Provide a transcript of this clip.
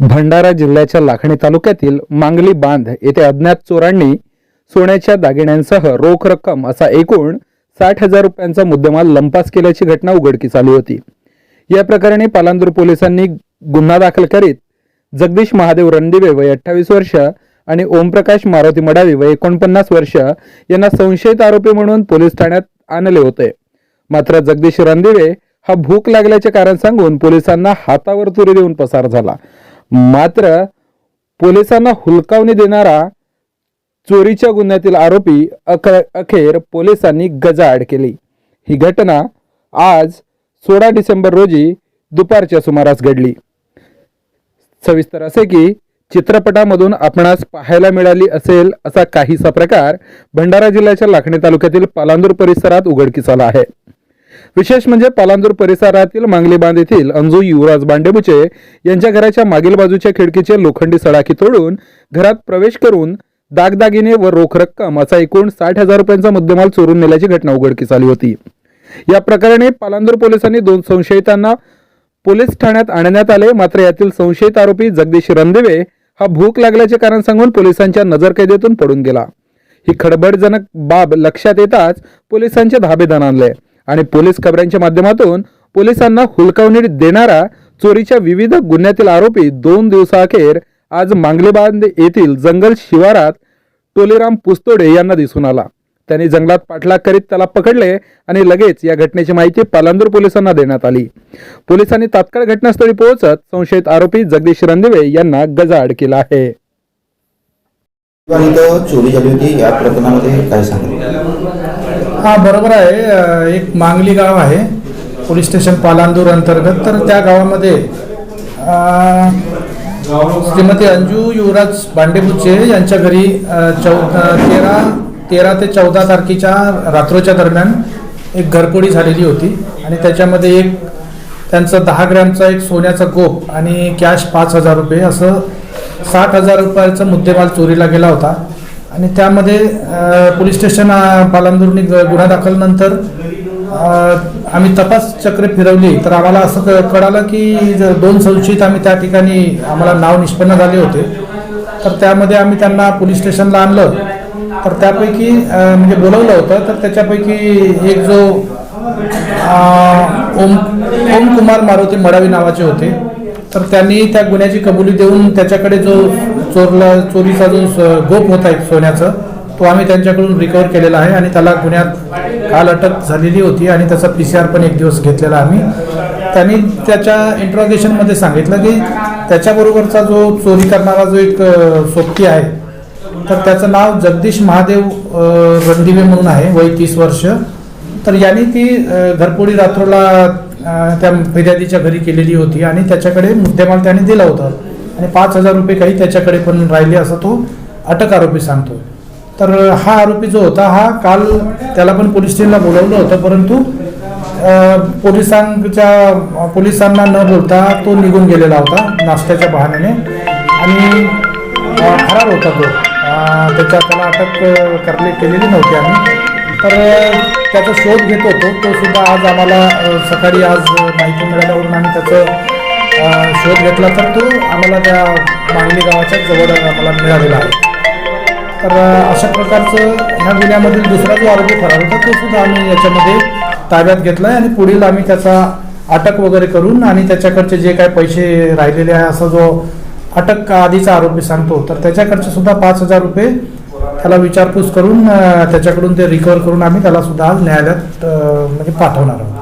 भंडारा जिल्ह्याच्या लाखणी तालुक्यातील मांगली बांध येथे अज्ञात चोरांनी सोन्याच्या दागिन्यांसह रोख रक्कम असा एकूण साठ हजार रुपयांचा मुद्देमाल लंपास केल्याची घटना उघडकीस आली होती. या प्रकरणी पालांदूर पोलिसांनी गुन्हा दाखल करीत जगदीश महादेव रणदिवे वय अठ्ठावीस वर्ष आणि ओमप्रकाश मारुती मडावी वय एकोणपन्नास वर्ष यांना संशयित आरोपी म्हणून पोलीस ठाण्यात आणले होते. मात्र जगदीश रणदिवे हा भूक लागल्याचे कारण सांगून पोलिसांना हातावर तुरी देऊन पसार झाला. मात्र पोलिसांना हुलकावणी देणारा चोरीच्या गुन्ह्यातील आरोपी अख अखेर पोलिसांनी गजाआड केली. ही घटना आज सोळा डिसेंबर रोजी दुपारच्या सुमारास घडली. सविस्तर असे की चित्रपटामधून आपणास पाहायला मिळाली असेल असा काहीसा प्रकार भंडारा जिल्ह्याच्या लाखणी तालुक्यातील पालांदूर परिसरात उघडकीस आला आहे. विशेष म्हणजे पालांदूर परिसरातील मांगली बांध येथील अंजू युवराज बांडेबुचे यांच्या घराच्या मागील बाजूच्या खिडकीचे लोखंडी सडाखी तोडून घरात प्रवेश करून दागदागिने व रोख रक्कम असा एकूण साठ हजार रुपयांचा मुद्देमाल चोरून नेल्याची घटना उघडकीस आली होती. या प्रकरणी पालांदूर पोलिसांनी दोन संशयितांना पोलीस ठाण्यात आणण्यात आले. मात्र यातील संशयित आरोपी जगदीश रणदिवे हा भूक लागल्याचे कारण सांगून पोलिसांच्या नजरकैदेतून पडून गेला. ही खडबडजनक बाब लक्षात येताच पोलिसांचे धाबेदान आणले. आणि पोलीस खबऱ्यांच्या माध्यमातून पोलिसांना हुलकावणी देणारा चोरीच्या विविध गुन्ह्यातील आरोपी दोन दिवसाअखेर आज मांगलेबांध येथील जंगल शिवारात टोलीराम पुस्तोडे यांना दिसून आला. त्यांनी जंगलात पाठलाग करीत त्याला पकडले आणि लगेच या घटनेची माहिती पालांदूर पोलिसांना देण्यात आली. पोलिसांनी तात्काळ घटनास्थळी पोहोचत संशयित आरोपी जगदीश रणदिवे यांना गजाआड केला आहे. चोरी झाली होती या प्रकरणामध्ये काय सांगितलं हा बरोबर आहे. एक मांगली गाव आहे. पोलीस स्टेशन पालांदूर अंतर्गत. तर त्या गावामध्ये श्रीमती अंजू युवराज बांडेबुचे यांच्या घरी चौद तेरा तेरा ते चौदा तारखेच्या रात्रोच्या दरम्यान एक घरपोडी झालेली होती. आणि त्याच्यामध्ये एक त्यांचं दहा ग्रॅमचा एक सोन्याचा गोप आणि कॅश पाच हजार रुपये असं साठ हजार रुपयाचा मुद्देमाल चोरीला गेला होता. आणि त्यामध्ये पोलीस स्टेशन अ, गुन्हा दाखलनंतर नंतर आम्ही तपास चक्र फिरवली. तर आम्हाला असं क- कळालं की जर दोन संशयित आम्ही त्या ठिकाणी आम्हाला नाव निष्पन्न झाले होते. तर त्यामध्ये आम्ही त्यांना पोलीस स्टेशनला आणलं. तर त्यापैकी म्हणजे बोलवलं होतं. तर त्याच्यापैकी एक जो ओम ओम कुमार मारुती मडावी नावाचे होते. तर त्यांनी त्या गुन्ह्याची कबुली देऊन त्याच्याकडे जो चोरला चोरीचा जो स- गोप होता एक सोन्याचं तो आम्ही त्यांच्याकडून रिकवर केलेला आहे आणि त्याला गुन्ह्यात काल अटक झालेली होती आणि त्याचा पी सी आर पण एक दिवस घेतलेला आम्ही. त्यांनी त्याच्या इंट्रोगेशनमध्ये सांगितलं की त्याच्याबरोबरचा जो चोरी करणारा जो एक सोबती आहे तर त्याचं नाव जगदीश महादेव रणदिवे म्हणून आहे वय तीस वर्ष. तर यांनी ती घरपोळी घरपोडी रात्रोला त्या फिर्यादीच्या घरी केलेली होती आणि त्याच्याकडे मुद्देमाल त्याने दिला होता. आणि पाच हजार रुपये काही त्याच्याकडे पण राहिले असं तो अटक आरोपी सांगतो तर हा आरोपी जो होता हा काल त्याला पण पोलीस स्टेशनला बोलावलं होतं परंतु पोलिसांच्या पोलिसांना न बोलता तो निघून गेलेला होता नाश्त्याच्या बहाण्याने. आणि खराब फरार होता तो. त्याच्या त्याला अटक करले केलेली नव्हती आम्ही. तर त्याचा शोध घेत होतो. तो सुद्धा आज आम्हाला सकाळी आज माहिती मिळाल्यावरून आम्ही त्याचं शोध घेतला तर तो आम्हाला त्या मांगली गावाच्या जवळ आम्हाला मिळालेला आहे. तर अशा प्रकारचं ह्या गुन्ह्यामधील दुसरा जो आरोपी फरार होता तो सुद्धा आम्ही याच्यामध्ये ताब्यात घेतला आहे आणि पुढील आम्ही त्याचा अटक वगैरे करून आणि त्याच्याकडचे जे काय पैसे राहिलेले आहे असा जो अटक आधीचा आरोपी सांगतो तर त्याच्याकडचे सुद्धा पाच हजार रुपये त्याला विचारपूस करून त्याच्याकडून ते रिकवर करून आम्ही त्याला सुद्धा आज न्यायालयात म्हणजे पाठवणार आहोत.